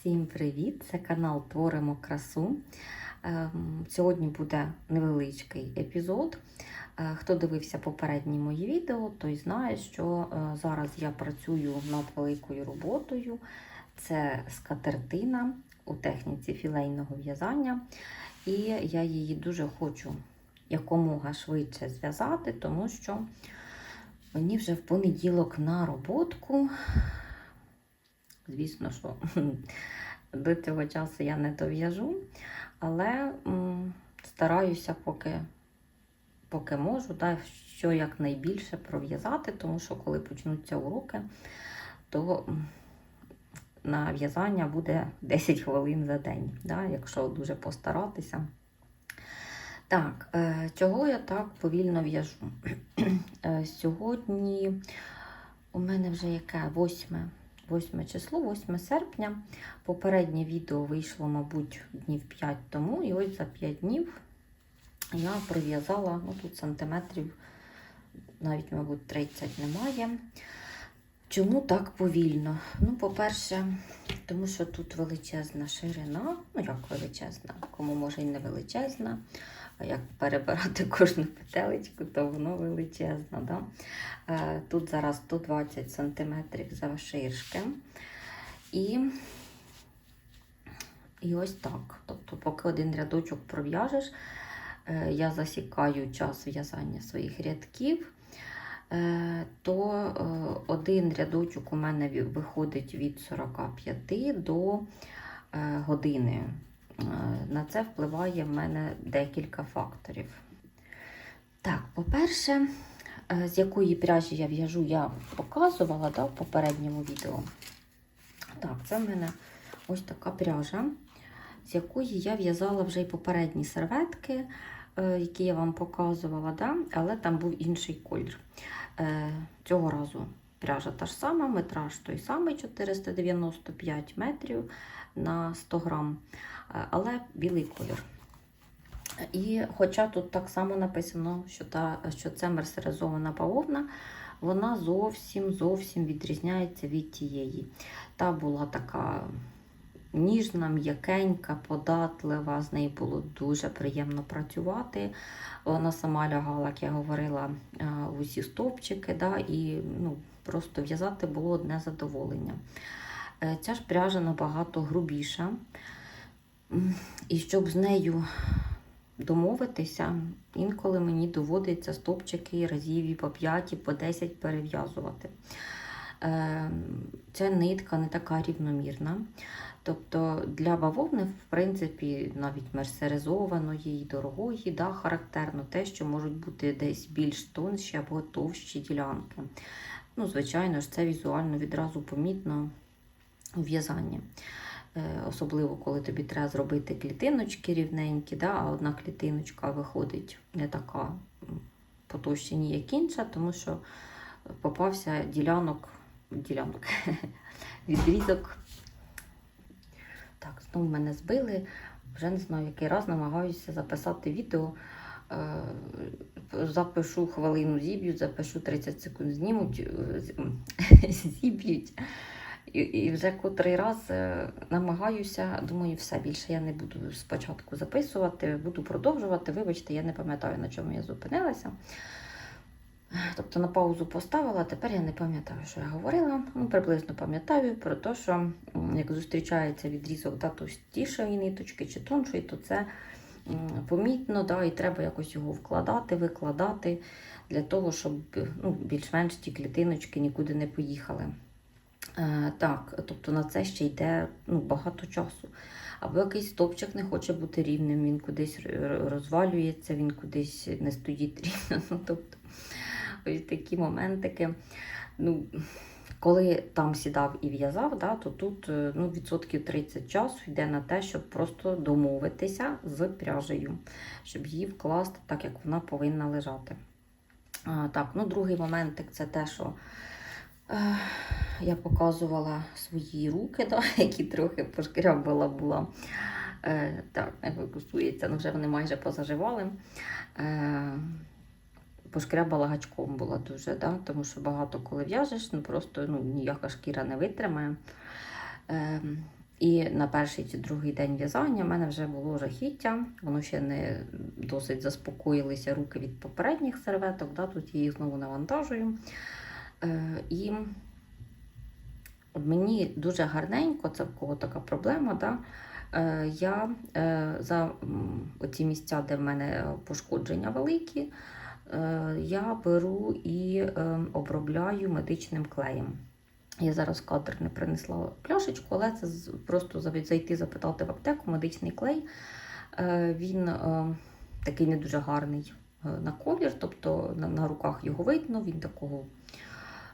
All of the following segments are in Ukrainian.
Всім привіт! Це канал Творимо красу. Ем, Сьогодні буде невеличкий епізод. Е, Хто дивився попередні мої відео, той знає, що е, зараз я працюю над великою роботою. Це скатертина у техніці філейного в'язання. І я її дуже хочу якомога швидше зв'язати, тому що мені вже в понеділок на роботку. Звісно, що до цього часу я не дов'яжу, але м, стараюся, поки, поки можу, да, що якнайбільше пров'язати, тому що коли почнуться уроки, то на в'язання буде 10 хвилин за день, да, якщо дуже постаратися. Так, е, чого я так повільно в'яжу? Е, Сьогодні у мене вже яке 8, 8 число, 8 серпня. Попереднє відео вийшло, мабуть, днів 5 тому. І ось за 5 днів я пров'язала, ну тут сантиметрів, навіть, мабуть, 30 немає. Чому так повільно? Ну, по-перше, тому що тут величезна ширина, ну як величезна, кому може і не величезна. Як перебирати кожну петелечку, то воно величезно. Да? Е, Тут зараз 120 см завширшки. І, і ось так. Тобто, поки один рядочок пров'яжеш, е, я засікаю час в'язання своїх рядків, е, то один рядочок у мене виходить від 45 до години. Е, На це впливає в мене декілька факторів. Так, по-перше, е, з якої пряжі я в'яжу, я показувала да, в попередньому відео. Так, це в мене ось така пряжа, з якої я в'язала вже й попередні серветки, е, які я вам показувала, да? але там був інший колір. Цього разу пряжа та ж сама, метраж той самий 495 метрів на 100 грам, але білий колір. І хоча тут так само написано, що, та, що це мерсеризована бавовна, вона зовсім зовсім відрізняється від тієї. Та була така ніжна, м'якенька, податлива, з нею було дуже приємно працювати. Вона сама лягала, як я говорила, е, в усі стовпчики, да, і ну, просто в'язати було одне задоволення. Е, Ця ж пряжа набагато грубіша. І щоб з нею домовитися, інколи мені доводиться стопчики разів і по 5, і по 10 перев'язувати. Е, Ця нитка не така рівномірна. Тобто для бавовни, в принципі, навіть мерсеризованої і дорогої, да, характерно те, що можуть бути десь більш тонші або товщі ділянки. Ну, звичайно ж, це візуально відразу помітно у в'язанні. Е, Особливо, коли тобі треба зробити клітиночки рівненькі, да, а одна клітиночка виходить не така по товщині, як інша, тому що попався ділянок, ділянок, відрізок. Так, знову мене збили. Вже не знаю, який раз намагаюся записати відео. Е, Запишу хвилину зіб'ють, запишу 30 секунд знімуть, е, зіб'ють. І, і вже котрий раз е, намагаюся, думаю, все більше я не буду спочатку записувати, буду продовжувати. Вибачте, я не пам'ятаю, на чому я зупинилася. Тобто на паузу поставила, тепер я не пам'ятаю, що я говорила. Ну, приблизно пам'ятаю про те, що як зустрічається відрізок да, товстішої ниточки чи тоншої, то це помітно, да, і треба якось його вкладати, викладати для того, щоб ну, більш-менш ті клітиночки нікуди не поїхали. Е, так, тобто на це ще йде ну, багато часу. Або якийсь стовпчик не хоче бути рівним, він кудись розвалюється, він кудись не стоїть рівно. Ну, тобто, ось такі моментики. Ну, коли там сідав і в'язав, да, то тут е, ну, відсотків 30 часу йде на те, щоб просто домовитися з пряжею, щоб її вкласти так, як вона повинна лежати. А, так, ну, другий моментик це те, що я показувала свої руки, да, які трохи пошкрябала була. Е, так, не фокусується, ну вже вони майже позаживали. Е, пошкрябала гачком була дуже, да, тому що багато коли в'яжеш, ну просто ну, ніяка шкіра не витримає. Е, І на перший чи другий день в'язання в мене вже було жахіття. Воно ще не досить заспокоїлися руки від попередніх серветок. Да? Тут я їх знову навантажую. Е, і мені дуже гарненько, це в кого така проблема. Да? Е, я е, за м, оці місця, де в мене пошкодження великі, я беру і обробляю медичним клеєм. Я зараз кадр не принесла пляшечку, але це просто зайти запитати в аптеку медичний клей. Він такий не дуже гарний на колір, тобто на руках його видно, він такого,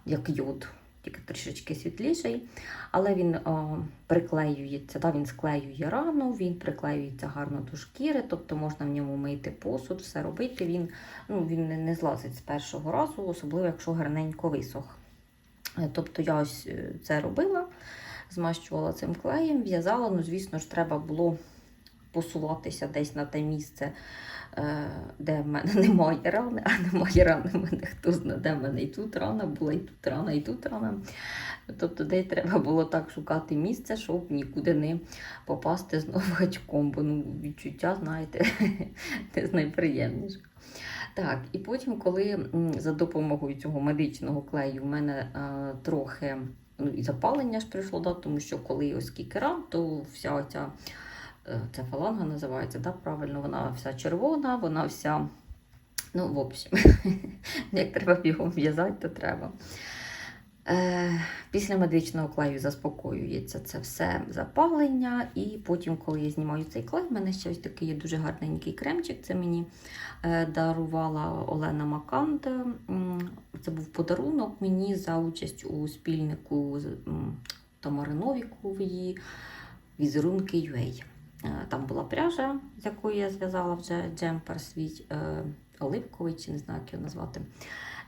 як йод, тільки трішечки світліший. Але він е, приклеюється, да, він склеює рану, він приклеюється гарно до шкіри, тобто можна в ньому мити посуд, все робити. Він, ну, він не, не злазить з першого разу, особливо якщо гарненько висох. Е, Тобто я ось е, це робила, змащувала цим клеєм, в'язала. Ну, звісно ж, треба було посуватися десь на те місце, е, де в мене немає рани, а немає рани в мене хто знає, де в мене і тут рана була, і тут рана, і тут рана. Тобто, де треба було так шукати місце, щоб нікуди не попасти знову гачком, бо ну, відчуття, знаєте, не з найприємніших. Так, і потім, коли за допомогою цього медичного клею в мене е, трохи ну, і запалення ж прийшло, да, тому що коли ось скільки ран, то вся ця, ця фаланга називається, да, правильно, вона вся червона, вона вся. Ну, в общем, як треба бігом в'язати, то треба. Е, після медичного клею заспокоюється це все запалення, і потім, коли я знімаю цей клей, в мене ще ось такий є дуже гарненький кремчик. Це мені е, дарувала Олена Маканд. Це був подарунок мені за участь у спільнику Тамари Новікової візерунки UA. Е, Там була пряжа, з якої я зв'язала вже джемпер свій е, оливковий, чи не знаю, як його назвати.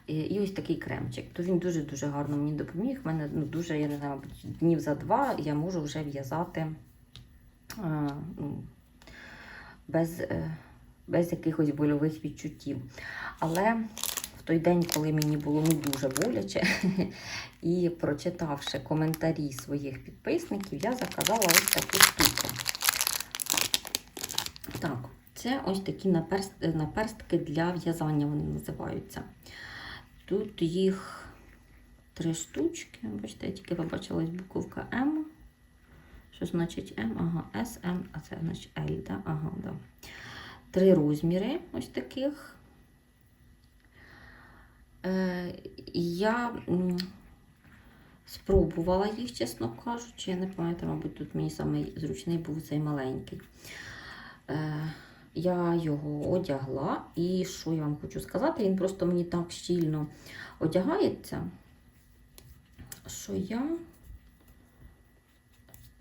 І, ось такий кремчик. То він дуже-дуже гарно мені допоміг. В мене ну, дуже, я не знаю, днів за два я можу вже в'язати е, ну, без, без якихось больових відчуттів. Але в той день, коли мені було ну, дуже боляче, і прочитавши коментарі своїх підписників, я заказала ось таку штуку. Так, це ось такі наперст- наперстки для в'язання, вони називаються. Тут їх три штучки. Бачите, я тільки побачилась буковка М. Що значить М? Ага, С, М, а це значить L, да? Ага, да. Три розміри ось таких. Е, я спробувала їх, чесно кажучи. Я не пам'ятаю, мабуть, тут мій самий зручний був цей маленький. Е, я його одягла, і що я вам хочу сказати, він просто мені так щільно одягається, що я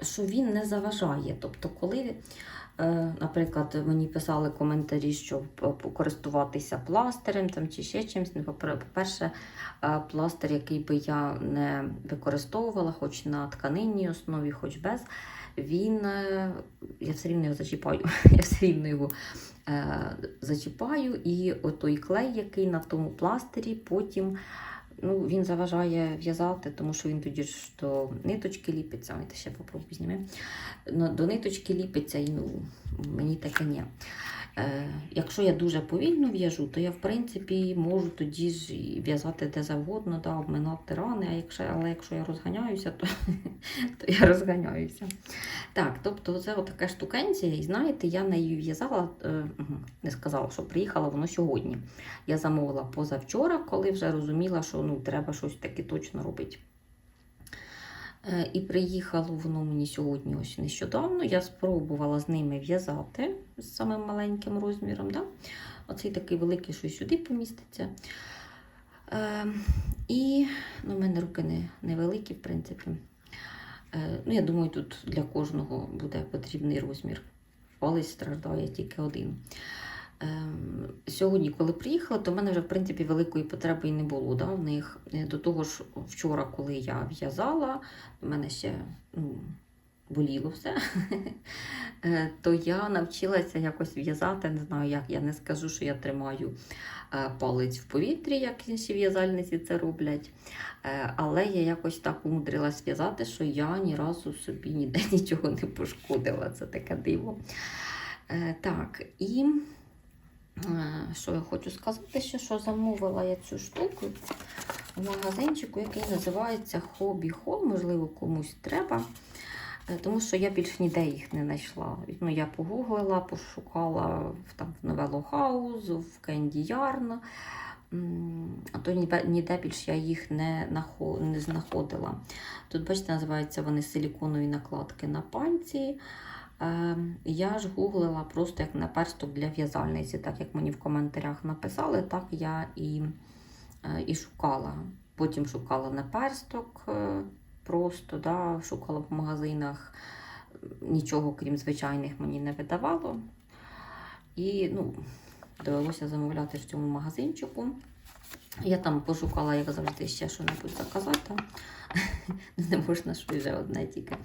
що він не заважає. Тобто, коли, наприклад, мені писали коментарі, що користуватися пластирем там, чи ще чимось, ну, по-перше, е, пластир, який би я не використовувала, хоч на тканинній основі, хоч без, він е, я все рівно його зачіпаю. Я все рівно його е, зачіпаю, і отой клей, який на тому пластирі, потім ну, він заважає в'язати, тому що він тоді ж до ниточки ліпиться. Ой, ще попробуй зніми. Ну, До ниточки ліпиться, і ну, мені таке ні. Е, якщо я дуже повільно в'яжу, то я в принципі можу тоді ж в'язати де завгодно, да, обминати рани, а якщо, але якщо я розганяюся, то, то я розганяюся. Так, тобто це така штукенція, і знаєте, я нею в'язала, е, не сказала, що приїхала воно сьогодні. Я замовила позавчора, коли вже розуміла, що ну, треба щось таке точно робити. Е, І приїхало воно мені сьогодні ось нещодавно. Я спробувала з ними в'язати з самим маленьким розміром. Да? Оцей такий великий, що сюди поміститься. Е, і ну, в мене руки не, невеликі, в принципі. Е, ну, я думаю, тут для кожного буде потрібний розмір. Палець страждає тільки один. Ем, Сьогодні, коли приїхала, то в мене вже в принципі великої потреби і не було. Да, в них. Е, До того ж, вчора, коли я в'язала, в мене ще ну, боліло все, е, то я навчилася якось в'язати. Не знаю, як я не скажу, що я тримаю е, палець в повітрі, як інші в'язальниці це роблять. Але я якось так умудрилась в'язати, що я ні разу собі ніде нічого не пошкодила. Це таке диво. Так, і що я хочу сказати, ще, що замовила я цю штуку в магазинчику, який називається Hobby Hall, можливо, комусь треба. Е, Тому що я більш ніде їх не знайшла. Ну, я погуглила, пошукала там, в Новелlo House, в Candy Yarn, а то ніде, більш я їх не, не знаходила. Тут, бачите, називаються вони силіконові накладки на пальці. Е, я ж гуглила просто як наперсток для в'язальниці, так як мені в коментарях написали, так я і, е, і шукала. Потім шукала наперсток е, просто, да, шукала в магазинах. Нічого, крім звичайних, мені не видавало. І ну, довелося замовляти в цьому магазинчику. Я там пошукала, як завжди, ще що-небудь заказати. Не можна ж вже одне тільки.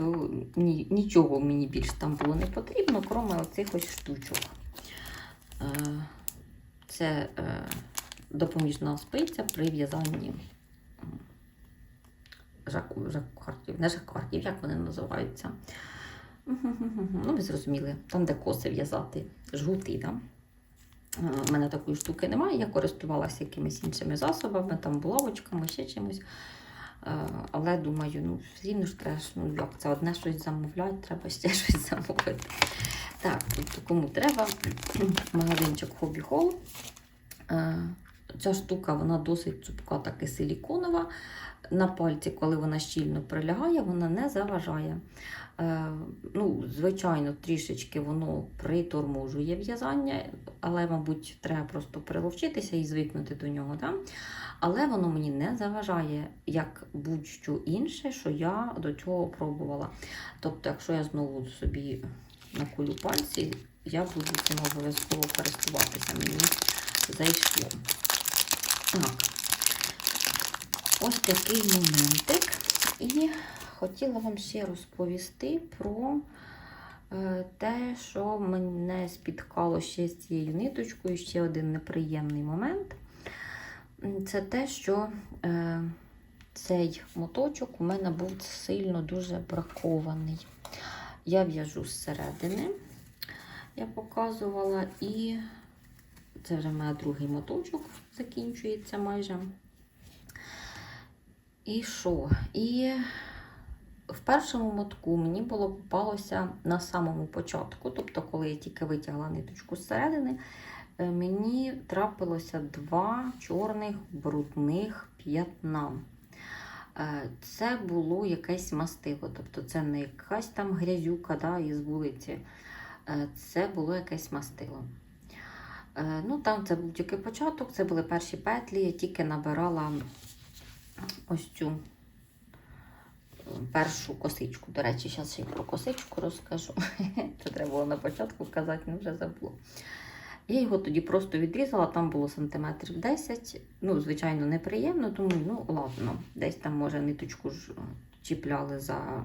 То ні, нічого мені більше там було не потрібно, крім оцих ось штучок. Е, Це е, допоміжна спиця при в'язанні жаккардів. Не жаккардів, як вони називаються? Ну, ви зрозуміли, там, де коси в'язати, жгути, да? Е, У мене такої штуки немає, я користувалася якимись іншими засобами, там булавочками, ще чимось. Е, Але думаю, ну рівно ж треба, ну як це одне щось замовляти, треба ще щось замовити. Так, тобто кому треба, магазинчик Hobby Hall. Е, Ця штука вона досить цупка, таки силіконова. На пальці, коли вона щільно прилягає, вона не заважає. Е, ну, звичайно, трішечки воно приторможує в'язання, але, мабуть, треба просто приловчитися і звикнути до нього. Да? Але воно мені не заважає, як будь-що інше, що я до цього пробувала. Тобто, якщо я знову собі наколю пальці, я буду цим обов'язково користуватися. Мені зайшло. Так. Ось такий моментик. І хотіла вам ще розповісти про те, що мене спіткало ще з цією ниточкою. Ще один неприємний момент. Це те, що е, цей моточок у мене був сильно дуже бракований. Я в'яжу зсередини, я показувала, і це вже моя другий моточок закінчується майже. І що? І в першому мотку мені було попалося на самому початку, тобто, коли я тільки витягла ниточку зсередини, е, мені трапилося два чорних брудних п'ятна. Е, Це було якесь мастило, тобто це не якась там грязюка да, із вулиці, Е, це було якесь мастило. Ну, там це був тільки початок, це були перші петлі, я тільки набирала ось цю першу косичку. До речі, зараз ще й про косичку розкажу. Це треба було на початку казати, ну вже забула. Я його тоді просто відрізала, там було сантиметрів 10. Ну, звичайно, неприємно, тому ну ладно, десь там, може, ниточку ж е, чіпляли за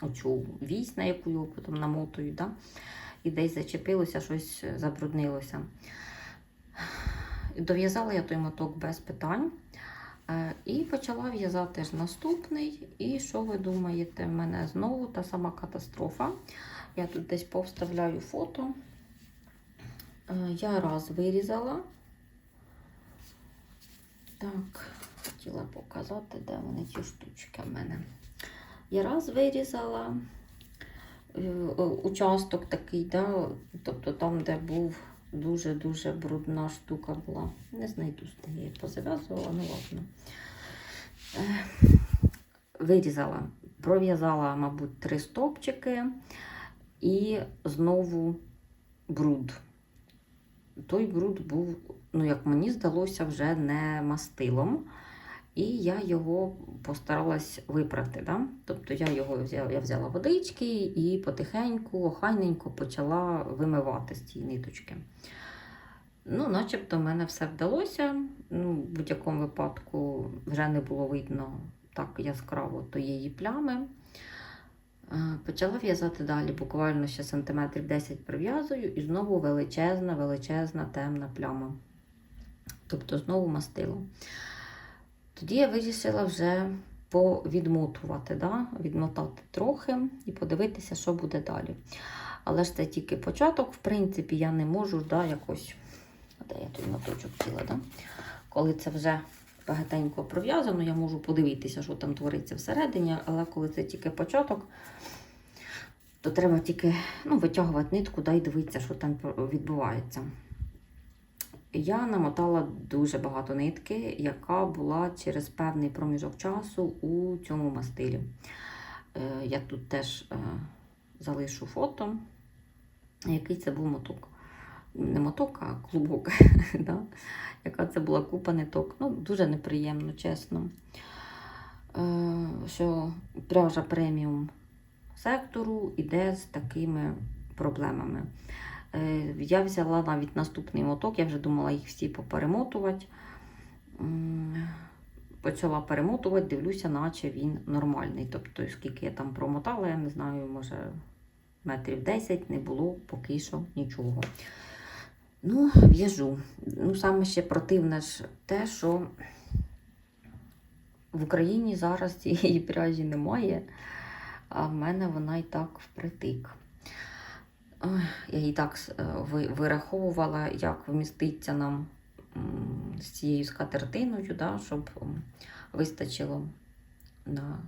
оцю вісь, на яку його потім намотують, да? і десь зачепилося, щось забруднилося. Дов'язала я той моток без питань. Е, І почала в'язати ж наступний. І що ви думаєте, в мене знову та сама катастрофа. Я тут десь повставляю фото. Е, Я раз вирізала. Так, хотіла показати, де вони ці штучки в мене. Я раз вирізала е, участок такий, да, тобто там, де був дуже-дуже брудна штука була. Не знайду, де я позав'язувала, ну ладно. Е, Вирізала, пров'язала, мабуть, три стовпчики і знову бруд. Той бруд був, ну, як мені здалося, вже не мастилом. І я його постаралась випрати. Да? Тобто я його взяла, я взяла водички і потихеньку, охайненько почала вимивати з цієї ниточки. Ну, начебто в мене все вдалося. Ну, в будь-якому випадку вже не було видно так яскраво тієї плями. Е, Почала в'язати далі, буквально ще сантиметрів 10 прив'язую, і знову величезна, величезна темна пляма. Тобто знову мастило. Тоді я вирішила вже повідмотувати, да? відмотати трохи і подивитися, що буде далі. Але ж це тільки початок, в принципі, я не можу да, якось. Де я тут моточок ціла, да? Коли це вже багатенько пров'язано, я можу подивитися, що там твориться всередині, але коли це тільки початок, то треба тільки ну, витягувати нитку да, і дивитися, що там відбувається. Я намотала дуже багато нитки, яка була через певний проміжок часу у цьому мастилі. Е, Я тут теж е, залишу фото, який це був моток. Не моток, а клубок. да? Яка це була купа ниток. Ну, дуже неприємно, чесно. Е, Що пряжа преміум сектору іде з такими проблемами. Е, Я взяла навіть наступний моток, я вже думала їх всі поперемотувати. Почала перемотувати, дивлюся, наче він нормальний. Тобто, скільки я там промотала, я не знаю, може метрів 10 не було поки що нічого. Ну, в'яжу. Ну, саме ще противне ж те, що в Україні зараз цієї пряжі немає, а в мене вона і так впритик. Я і так е, вираховувала, як вміститься нам з цією скатертиною, да, щоб вистачило на,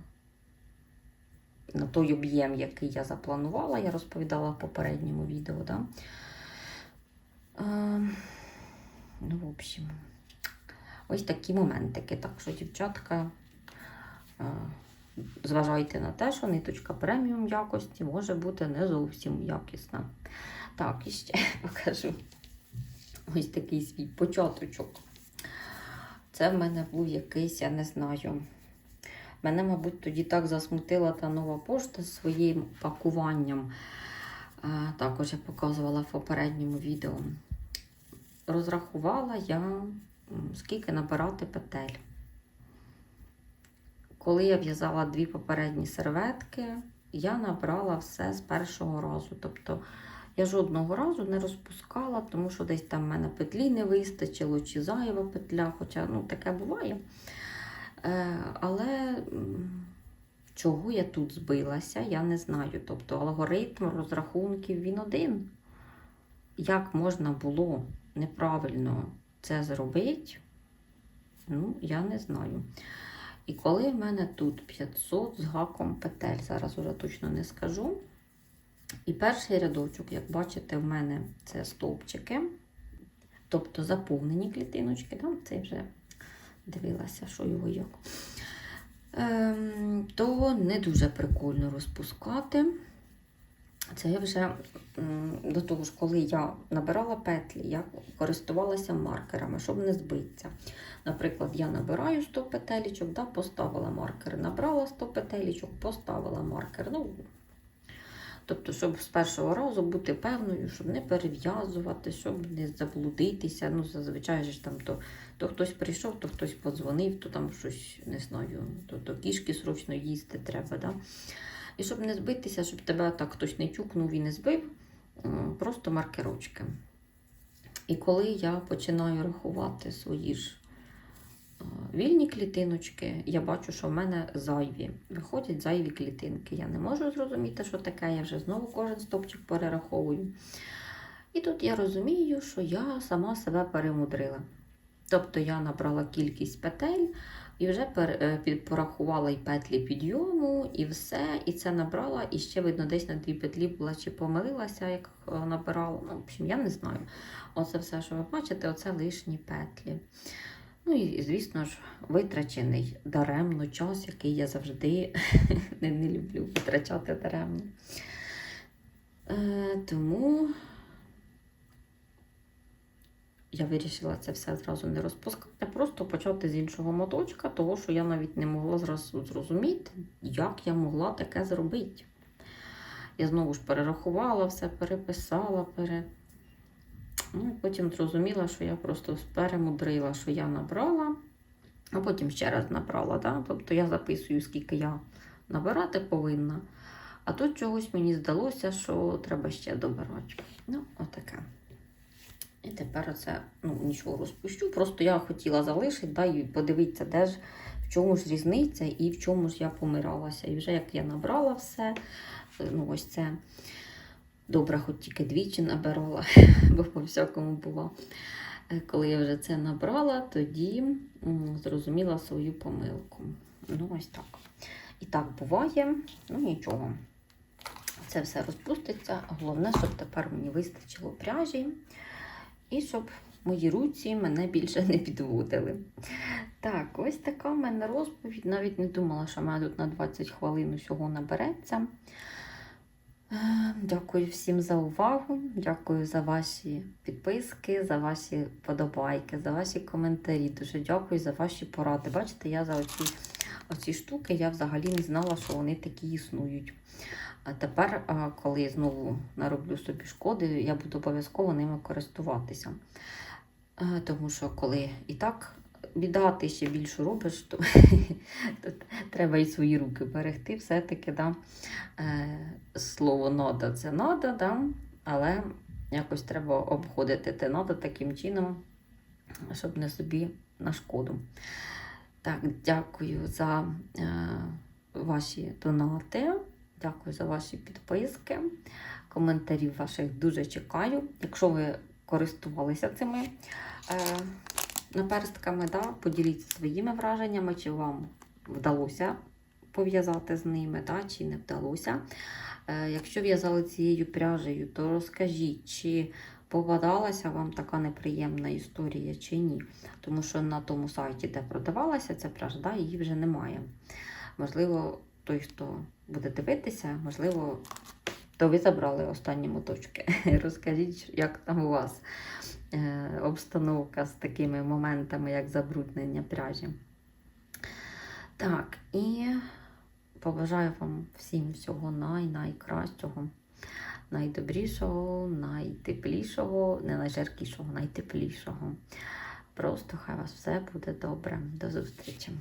на той об'єм, який я запланувала, я розповідала в попередньому відео. Да. Е, ну, в общем, ось такі моментики. Так що, дівчатка, е, зважайте на те, що ниточка преміум якості може бути не зовсім якісна. Так, і ще покажу ось такий свій початочок. Це в мене був якийсь, я не знаю. Мене, мабуть, тоді так засмутила та нова пошта з своїм пакуванням. Е, Також я показувала в попередньому відео. Розрахувала я, скільки набирати петель. Коли я в'язала дві попередні серветки, я набрала все з першого разу. Тобто я жодного разу не розпускала, тому що десь там в мене петлі не вистачило, чи зайва петля, хоча ну, таке буває. Е, але чого я тут збилася, я не знаю. Тобто алгоритм розрахунків він один. Як можна було неправильно це зробити, ну, я не знаю. І коли в мене тут 500 з гаком петель, зараз уже точно не скажу. І перший рядочок, як бачите, в мене це стовпчики, тобто заповнені клітиночки, да? це вже дивилася, що його як. Ем, то не дуже прикольно розпускати. Це вже до того ж, коли я набирала петлі, я користувалася маркерами, щоб не збитися. Наприклад, я набираю 100 петелечок, да, поставила маркер, набрала 100 петелечок, поставила маркер. Ну, тобто, щоб з першого разу бути певною, щоб не перев'язувати, щоб не заблудитися. Ну, зазвичай ж там то, то хтось прийшов, то хтось подзвонив, то там щось не знаю, то, то кішки срочно їсти треба. Да? І щоб не збитися, щоб тебе так хтось не тюкнув і не збив, просто маркерочки. І коли я починаю рахувати свої ж е, вільні клітиночки, я бачу, що в мене зайві. Виходять зайві клітинки. Я не можу зрозуміти, що таке. Я вже знову кожен стопчик перераховую. І тут я розумію, що я сама себе перемудрила. Тобто я набрала кількість петель і вже е, порахувала і петлі підйому, і все. І це набрала. І ще, видно, десь на дві петлі була чи помилилася, як е, набирала. Ну, в общем, я не знаю. Оце все, що ви бачите, оце лишні петлі. Ну і, звісно ж, витрачений даремно час, який я завжди не, не люблю витрачати даремно. Е, тому я вирішила це все зразу не розпускати, а просто почати з іншого моточка, того що я навіть не могла зразу зрозуміти, як я могла таке зробити. Я знову ж перерахувала все, переписала, пере... Ну, потім зрозуміла, що я просто перемудрила, що я набрала, а потім ще раз набрала. Да? Тобто я записую, скільки я набирати повинна. А тут чогось мені здалося, що треба ще добирати. Ну, отаке. І тепер оце ну, нічого розпущу. Просто я хотіла залишити, да, і подивитися, де ж в чому ж різниця і в чому ж я помиралася. І вже як я набрала все, е, ну ось це добре, хоч тільки двічі набирала, бо по всякому було. Е, Коли я вже це набрала, тоді зрозуміла свою помилку. Ну, ось так. І так буває, ну нічого. Це все розпуститься. Головне, щоб тепер мені вистачило пряжі і щоб мої руці мене більше не підводили. Так, ось така в мене розповідь. Навіть не думала, що в мене тут на 20 хвилин усього набереться. Е, Дякую всім за увагу. Дякую за ваші підписки, за ваші подобайки, за ваші коментарі. Дуже дякую за ваші поради. Бачите, я за оці, оці штуки я взагалі не знала, що вони такі існують. Тепер, коли я знову нароблю собі шкоди, я буду обов'язково ними користуватися. Тому що коли і так біда, ти ще більше робиш, то, треба і свої руки берегти. Все-таки да, е, слово нода це нода, да, але якось треба обходити те нода таким чином, щоб не собі на шкоду. Так, дякую за е, ваші донати. Дякую за ваші підписки. Коментарів ваших дуже чекаю. Якщо ви користувалися цими е, наперстками, да, поділіться своїми враженнями, чи вам вдалося пов'язати з ними, да, чи не вдалося. Е, якщо в'язали цією пряжею, то розкажіть, чи попадалася вам така неприємна історія, чи ні. Тому що на тому сайті, де продавалася ця пряжа, да, її вже немає. Можливо, той, хто буде дивитися, можливо, то ви забрали останні моточки. Розкажіть, як там у вас е, обстановка з такими моментами, як забруднення пряжі. Так, і побажаю вам всім всього най-найкращого, найдобрішого, найтеплішого, не найжаркішого, найтеплішого. Просто хай вас все буде добре. До зустрічі!